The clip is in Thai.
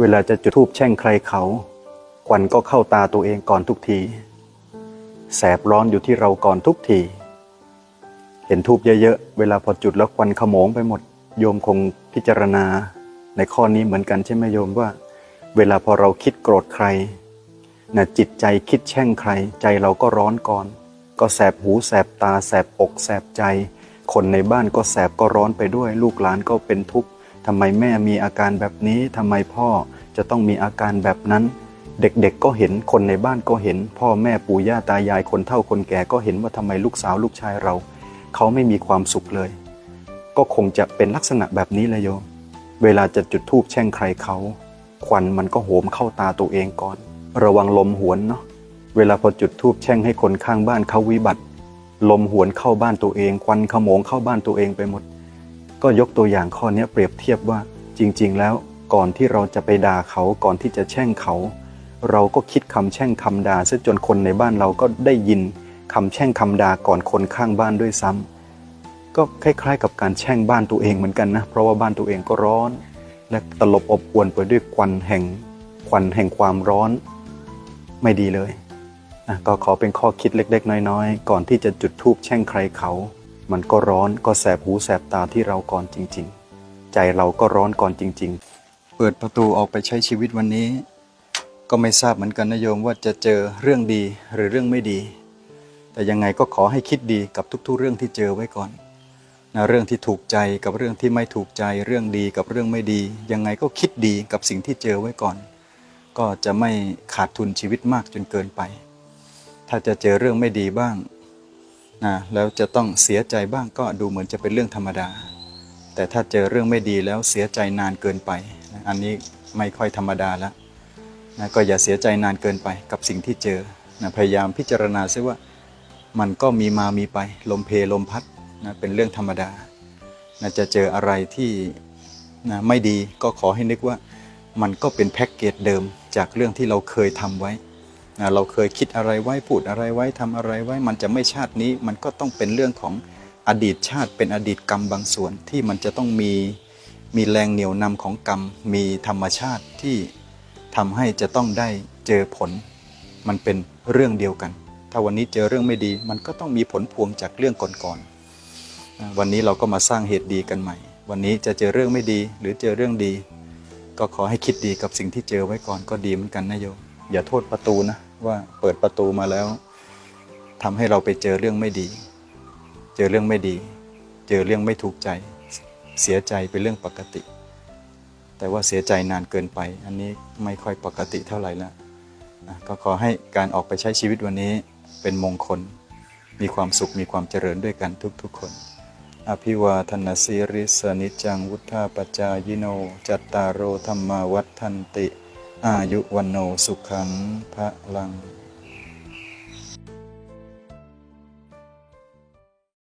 เวลาจะจุดธูปแช่งใครเขา ควันก็เข้าตาตัวเองก่อนทุกที แสบร้อนอยู่ที่เราก่อนทุกที เห็นทูบเยอะๆ เวลาพอจุดแล้วควันขโมงไปหมด โยมคงพิจารณาในข้อนี้เหมือนกันใช่ไหมโยมว่า เวลาพอเราคิดโกรธใครนะจิตใจคิดแช่งใคร ใจเราก็ร้อนก่อน ก็แสบหูแสบตาแสบอกแสบใจ คนในบ้านก็แสบก็ร้อนไปด้วย ลูกหลานก็เป็นทุกข์ ทำไมแม่มีอาการแบบนี้ทำไมพ่อจะต้องมีอาการแบบนั้น เด็กๆก็เห็นคนในบ้านก็เห็น พ่อแม่ปู่ย่าตายายคนเฒ่าคนแก่ก็เห็นว่าทำไมลูกสาวลูกชายเรา เขาไม่มีความสุขเลย ก็คงจะเป็นลักษณะแบบนี้เลยโยมเวลาจะจุดธูปแช่งใครเขา ควันมันก็โหมเข้าตาตัวเองก่อน ระวังลมหวนเนาะเวลาพอจุดธูปแช่งให้คนข้างบ้านเขาวิบัติ ลมหวนเข้าบ้านตัวเอง ควันขโมงเข้าบ้านตัวเองไปหมด ก็ยกตัวอย่างข้อนี้เปรียบเทียบว่าจริง ๆ แล้วก่อนที่เราจะไปด่าเขาก่อนที่จะแช่งเขา เราก็คิดคำแช่งคำด่าซะจนคนในบ้านเราก็ได้ยินคำแช่งคำด่าก่อนคนข้างบ้านด้วยซ้ำก็คล้าย ๆ กับการแช่งบ้านตัวเองเหมือนกันนะเพราะว่าบ้านตัวเองก็ร้อน และตลบอบอวนไปด้วยควันแห่งควันแห่งความร้อน ไม่ดีเลยนะก็ขอเป็นข้อคิดเล็ก ๆ น้อย ๆ ก่อนที่จะจุดธูปแช่งใครเขา มันก็ร้อนก็แสบหูแสบตาที่เราก่อนจริง ๆ ใจเราก็ร้อนก่อนจริง ๆ เปิดประตูออกไปใช้ชีวิตวันนี้ ก็ไม่ทราบเหมือนกันนะโยมว่าจะเจอเรื่องดีหรือเรื่องไม่ดี แต่ยังไงก็ขอให้คิดดีกับทุกๆ เรื่องที่เจอไว้ก่อนนะเรื่องที่ถูกใจกับเรื่องที่ไม่ถูกใจ เรื่องดีกับเรื่องไม่ดี ยังไงก็คิดดีกับสิ่งที่เจอไว้ก่อน ก็จะไม่ขาดทุนชีวิตมากจนเกินไป ถ้าจะเจอเรื่องไม่ดีบ้าง นะแล้วจะต้องเสียใจบ้างก็ดูเหมือนจะเป็นเรื่องธรรมดา แต่ถ้าเจอเรื่องไม่ดีแล้วเสียใจนานเกินไปนะอันนี้ไม่ค่อยธรรมดาแล้วนะก็อย่าเสียใจนานเกินไปกับสิ่งที่เจอนะพยายามพิจารณาซิว่ามันก็มีมามีไปลมเพลมพัดนะเป็นเรื่องธรรมดานะจะเจออะไรที่นะไม่ดีก็ขอให้นึกว่ามันก็เป็นแพ็กเกจเดิมจากเรื่องที่เราเคยทำไว้ เราเคยคิดอะไรไว้พูดอะไรไว้ทำอะไรไว้ มันจะไม่ชาตินี้ มันก็ต้องเป็นเรื่องของอดีตชาติ เป็นอดีตกรรมบางส่วนที่มันจะต้องมีมีแรงเหนี่ยวนำของกรรม มีธรรมชาติที่ทำให้จะต้องได้เจอผล มันเป็นเรื่องเดียวกัน ถ้าวันนี้เจอเรื่องไม่ดี มันก็ต้องมีผลพวงจากเรื่องก่อนๆวันนี้เราก็มาสร้างเหตุดีกันใหม่ วันนี้จะเจอเรื่องไม่ดี หรือเจอเรื่องดี ก็ขอให้คิดดีกับสิ่งที่เจอไว้ก่อนก็ดีเหมือนกันนะโยมอย่าโทษประตูนะ ว่าเปิดประตูมาแล้วทำให้เราไปเจอเรื่องไม่ดี เจอเรื่องไม่ดี เจอเรื่องไม่ถูกใจ เสียใจเป็นเรื่องปกติ แต่ว่าเสียใจนานเกินไป อันนี้ไม่ค่อยปกติเท่าไหร่แล้วนะก็ขอให้การออกไปใช้ชีวิตวันนี้เป็นมงคล มีความสุขมีความเจริญด้วยกันทุกๆคนอภิวาทนาสิริสนิจจังวุธาปจายโน จัตตารโอธรรมาวัฏทันติ อายุวันโนสุขังพระลัง